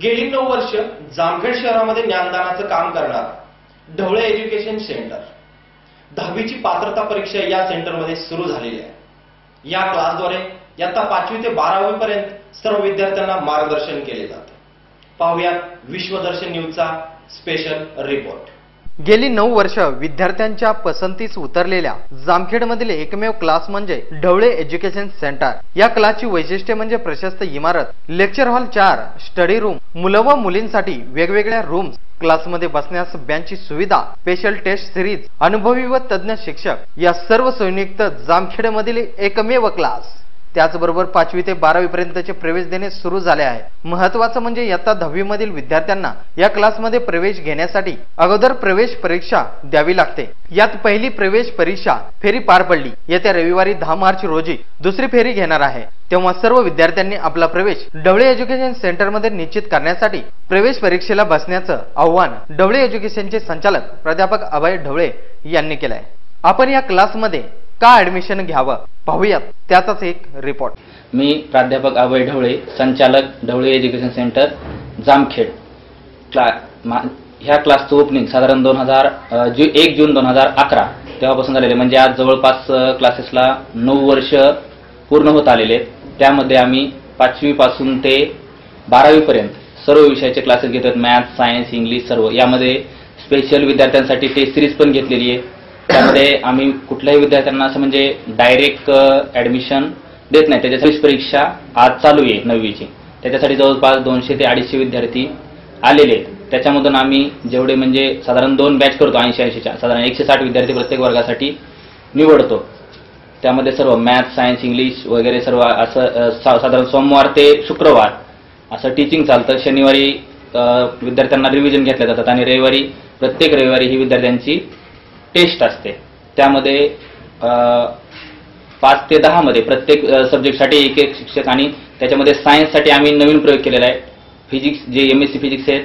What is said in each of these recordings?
गेली नऊ वर्ष जामखेड शहरामध्ये ज्ञानदानाचं काम करणार ढवळे एज्युकेशन सेंटर. दहावीची पात्रता परीक्षा या सेंटरमध्ये सुरू झालेली आहे. या क्लासद्वारे इयत्ता पाचवी ते बारावी पर्यंत सर्व विद्यार्थ्यांना मार्गदर्शन केले जाते. पाहुयात विश्वदर्शन न्यूजचा स्पेशल रिपोर्ट. गेली नऊ वर्ष विद्यार्थ्यांच्या पसंतीस उतरलेल्या जामखेडमधील एकमेव क्लास म्हणजे ढवळे एज्युकेशन सेंटर या क्लासची वैशिष्ट्ये म्हणजे प्रशस्त इमारत लेक्चर हॉल चार स्टडी रूम मुलं व मुलींसाठी वेगवेगळ्या रूम्स क्लासमध्ये बसण्यास बँचची सुविधा स्पेशल टेस्ट सिरीज अनुभवी व तज्ज्ञ शिक्षक या सर्व संयुक्त जामखेडमधील एकमेव क्लास त्याचबरोबर पाचवी ते बारावी पर्यंतचे प्रवेश देणे सुरू झाले आहे. महत्वाचं म्हणजे इयत्ता दहावी मधील विद्यार्थ्यांना या क्लासमध्ये प्रवेश घेण्यासाठी अगोदर प्रवेश परीक्षा द्यावी लागते. यात पहिली प्रवेश परीक्षा फेरी पार पडली. येत्या रविवारी दहा मार्च रोजी दुसरी फेरी घेणार आहे. तेव्हा सर्व विद्यार्थ्यांनी आपला प्रवेश डवळे एज्युकेशन सेंटरमध्ये निश्चित करण्यासाठी प्रवेश परीक्षेला बसण्याचं आव्हान डवळे एज्युकेशनचे संचालक प्राध्यापक अभय ढवळे यांनी केलंय. आपण या क्लासमध्ये का ऍडमिशन घ्यावं? पाहूयात. त्याचाच एक रिपोर्ट मी प्राध्यापक अभय ढवळे संचालक ढवळे एज्युकेशन सेंटर जामखेड. क्ला ह्या क्लासचं ओपनिंग साधारण दोन हजार जु एक जून दोन हजार अकरा तेव्हापासून झालेले म्हणजे आज जवळपास क्लासेसला नऊ वर्ष पूर्ण होत आलेले आहेत. त्यामध्ये आम्ही पाचवीपासून ते बारावीपर्यंत सर्व विषयाचे क्लासेस घेतात. मॅथ्स सायन्स इंग्लिश सर्व. यामध्ये स्पेशल विद्यार्थ्यांसाठी टेस्ट सिरीज पण घेतलेली आहे. त्यामध्ये आम्ही कुठल्याही विद्यार्थ्यांना असं म्हणजे डायरेक्ट ऍडमिशन देत नाही. त्याच्यासाठी परीक्षा आज चालू आहे नववीची. त्याच्यासाठी जवळपास दोनशे ते अडीचशे विद्यार्थी आलेले आहेत. त्याच्यामधून आम्ही जेवढे म्हणजे साधारण दोन बॅच करतो ऐंशी ऐंशीच्या. साधारण एकशे साठ विद्यार्थी प्रत्येक वर्गासाठी निवडतो. त्यामध्ये सर्व मॅथ सायन्स इंग्लिश वगैरे सर्व असं साधारण सोमवार ते शुक्रवार असं टीचिंग चालतं. शनिवारी विद्यार्थ्यांना रिव्हिजन घेतल्या जातात आणि रविवारी प्रत्येक रविवारी ही विद्यार्थ्यांची टेस्ट असते. त्यामध्ये पाच ते दहामध्ये प्रत्येक सब्जेक्टसाठी एक एक शिक्षक आणि त्याच्यामध्ये सायन्ससाठी आम्ही नवीन प्रयोग केलेला आहे. फिजिक्स जे एम एस सी फिजिक्स आहेत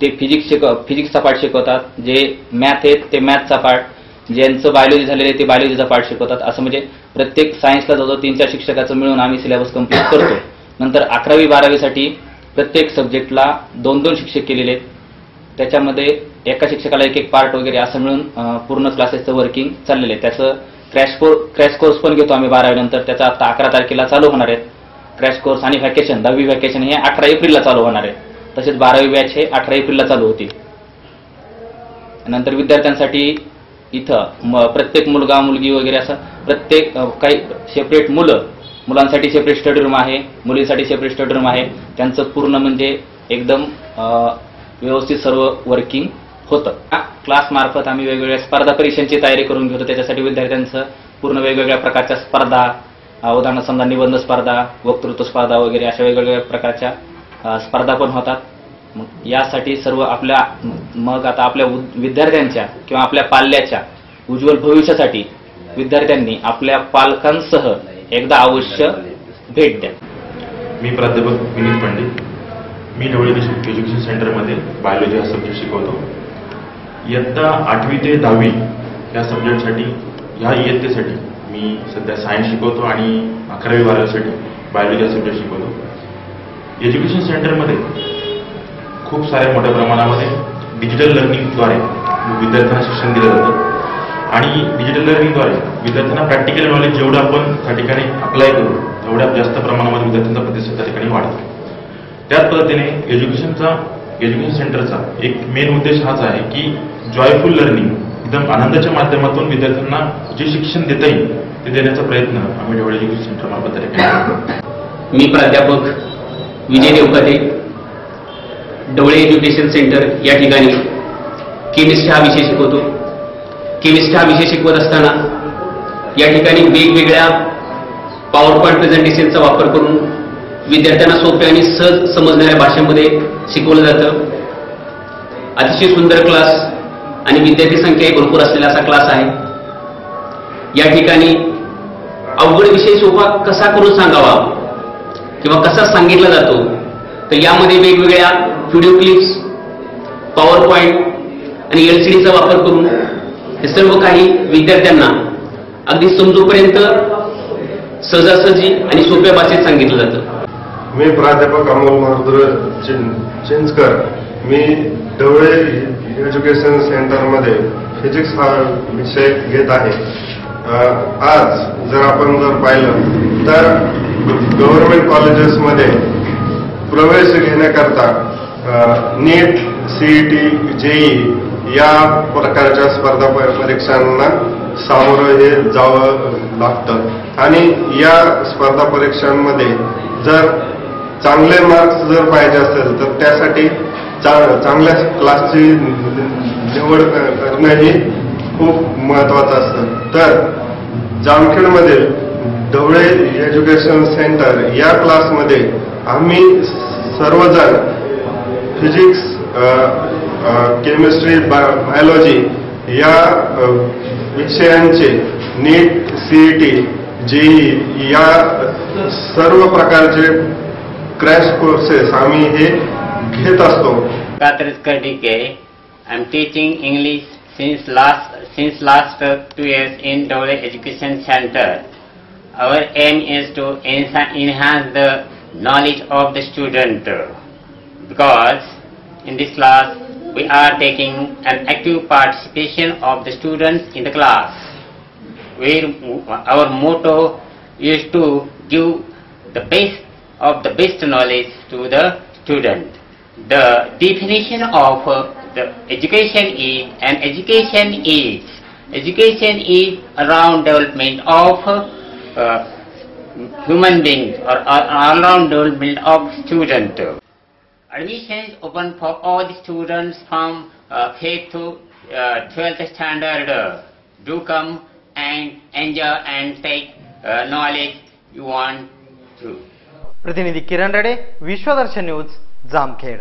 ते फिजिक्स शिकव फिजिक्सचा पाठ शिकवतात. जे मॅथ आहेत ते मॅथचा पाठ. ज्यांचं बायोलॉजी झालेलं आहे ते बायोलॉजीचा पाठ शिकवतात. असं म्हणजे प्रत्येक सायन्सला जवळजवळ तीन चार शिक्षकाचं मिळून आम्ही सिलेबस कंप्लीट करतो नंतर अकरावी बारावीसाठी प्रत्येक सब्जेक्टला दोन दोन शिक्षक केलेले आहेत. त्याच्यामध्ये एका शिक्षकाला एक एक पार्ट वगैरे असं मिळून पूर्ण क्लासेसचं वर्किंग चाललेलं आहे. त्याचं क्रॅश कोर्स क्रॅश कोर्स पण घेतो आम्ही बारावीनंतर त्याचा आता अकरा तारखेला चालू होणार आहेत क्रॅश कोर्स आणि व्हॅकेशन दहावी व्हॅकेशन हे अठरा एप्रिलला चालू होणार आहे. तसेच बारावी बॅच हे अठरा एप्रिलला चालू होतील. नंतर विद्यार्थ्यांसाठी इथं म- प्रत्येक मुलगा मुलगी वगैरे असं प्रत्येक काही सेपरेट मुलं मुलांसाठी सेपरेट स्टडी रूम आहे मुलींसाठी सेपरेट स्टडी रूम आहे. त्यांचं पूर्ण म्हणजे एकदम व्यवस्थित सर्व वर्किंग होतं. क्लास मार्फत आम्ही वेगवेगळ्या स्पर्धा परीक्षांची तयारी करून घेतो. त्याच्यासाठी विद्यार्थ्यांचं पूर्ण वेगवेगळ्या प्रकारच्या स्पर्धा उदाहरण समजा निबंध स्पर्धा वक्तृत्व स्पर्धा वगैरे अशा वेगवेगळ्या प्रकारच्या स्पर्धा पण होतात. मग यासाठी सर्व आपल्या मग आता आपल्या विद्यार्थ्यांच्या किंवा आपल्या पाल्याच्या उज्ज्वल भविष्यासाठी विद्यार्थ्यांनी आपल्या पालकांसह एकदा अवश्य भेट द्या. मी प्राध्यापक विनीत पंडित. मी ढवळी एज्युकेशन सेंटरमध्ये बायोलॉजी हा सब्जेक्ट शिकवतो. इयत्ता आठवी ते दहावी या सब्जेक्टसाठी ह्या इयत्तेसाठी मी सध्या सायन्स शिकवतो आणि अकरावी बारावीसाठी बायोलॉजी हा सब्जेक्ट शिकवतो. एज्युकेशन सेंटरमध्ये खूप साऱ्या मोठ्या प्रमाणामध्ये डिजिटल लर्निंगद्वारे विद्यार्थ्यांना शिक्षण दिलं जातं. आणि डिजिटल लर्निंगद्वारे विद्यार्थ्यांना प्रॅक्टिकल नॉलेज जेवढं आपण त्या ठिकाणी अप्लाय करू तेवढ्या जास्त प्रमाणामध्ये विद्यार्थ्यांचा प्रतिसाद त्या ठिकाणी वाढतो. त्याच पद्धतीने एज्युकेशनचा एज्युकेशन सेंटरचा एक मेन उद्देश हाच आहे की जॉयफुल लर्निंग एकदम आनंदाच्या माध्यमातून विद्यार्थ्यांना जे शिक्षण देता येईल ते देण्याचा प्रयत्न आम्ही डोळे एज्युकेशन सेंटर मार्फत मी प्राध्यापक विजय देवकते. डवळे एज्युकेशन सेंटर या ठिकाणी केमिस्ट्री हा विषय शिकवतो. केमिस्ट्री हा विषय शिकवत असताना या ठिकाणी वेगवेगळ्या पॉवर पॉईंट प्रेझेंटेशनचा वापर करून विद्यार्थ्यांना सोप्या आणि सहज समजणाऱ्या भाषेमध्ये शिकवलं जातं. अतिशय सुंदर क्लास आणि विद्यार्थी संख्याही भरपूर असलेला असा क्लास आहे. या ठिकाणी अवघड विषय सोपा कसा करून सांगावा किंवा कसा सांगितला जातो तर यामध्ये वेगवेगळ्या व्हिडिओ क्लिप्स पॉवर पॉईंट आणि एल सी डीचा वापर करून हे सर्व काही विद्यार्थ्यांना अगदी समजूपर्यंत सहजासहजी आणि सोप्या भाषेत सांगितलं जातं. मी प्राध्यापक अमोल मारुद्र चिंचकर. मी ढवळे एज्युकेशन सेंटरमध्ये फिजिक्स हा विषय घेत आहे. आज जर आपण जर पाहिलं तर गव्हर्नमेंट कॉलेजेसमध्ये प्रवेश घेण्याकरता नीट सीईटी जेई या प्रकारच्या स्पर्धा परीक्षांना सामोरं हे जावं लागतं. आणि या स्पर्धा परीक्षांमध्ये जर चांगले मार्क्स जर पाहिजे असेल तर त्यासाठी चा- चांगल्या क्लासची निवड करणं ही खूप महत्वाचं असतं. तर जामखेडमधील ढवळे एज्युकेशन सेंटर या क्लासमध्ये आम्ही सर्वजण फिजिक्स केमिस्ट्री बायोलॉजी या विषयांचे नीट सीईटी जेई या सर्व प्रकारचे क्रॅश कोर्सेस आम्ही हे घेत असतो Katris Kadike. I'm teaching English since last since last uh, two years in Dole Education Center. Our aim is to enha- enhance the knowledge of the student uh, because in this class we are taking an active participation of the students in the class. Where our motto is to give the best of the best knowledge to the student. The definition of uh, the education is, and education is, education is around development of uh, human beings or around development of student. Admission is open for all the students from uh, 5th to uh, 12th standard. Do come and enjoy and take uh, knowledge you want to. प्रतिनिधी किरण रडे Vishwadarshan news Jamkhed.